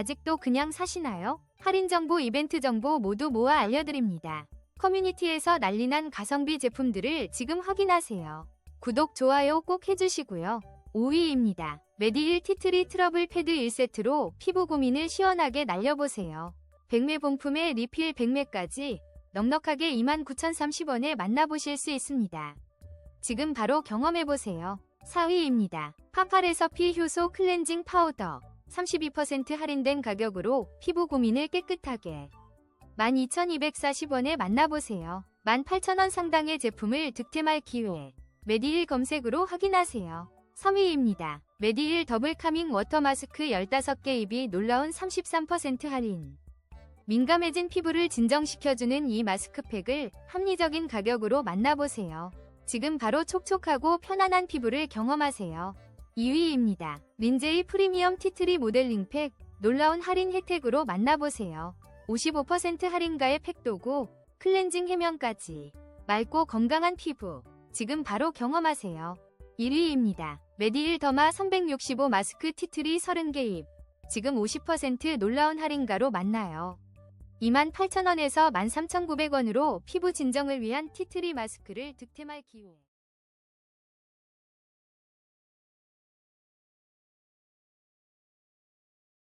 아직도 그냥 사시나요? 할인 정보, 이벤트 정보 모두 모아 알려드립니다. 커뮤니티에서 난리난 가성비 제품들을 지금 확인하세요. 구독, 좋아요 꼭 해주시고요. 5위입니다. 메디힐 티트리 트러블 패드 1세트로 피부 고민을 시원하게 날려보세요. 백매 본품에 리필 백매까지 넉넉하게 29,030원에 만나보실 수 있습니다. 지금 바로 경험해보세요. 4위입니다. 파팔에서 피 효소 클렌징 파우더 32% 할인된 가격으로 피부 고민을 깨끗하게 12,240원에 만나보세요. 18,000원 상당의 제품을 득템할 기회. 메디힐 검색으로 확인하세요. 3위입니다. 메디힐 더블 카밍 워터 마스크 15개 입이 놀라운 33% 할인. 민감해진 피부를 진정시켜주는 이 마스크팩을 합리적인 가격으로 만나보세요. 지금 바로 촉촉하고 편안한 피부를 경험하세요. 2위입니다. 린제이 프리미엄 티트리 모델링 팩 놀라운 할인 혜택으로 만나보세요. 55% 할인가의 팩도고 클렌징 해명까지 맑고 건강한 피부 지금 바로 경험하세요. 1위입니다. 메디힐 더마 365 마스크 티트리 30개 입 지금 50% 놀라운 할인가로 만나요. 28,000원에서 13,900원으로 피부 진정을 위한 티트리 마스크를 득템할 기회.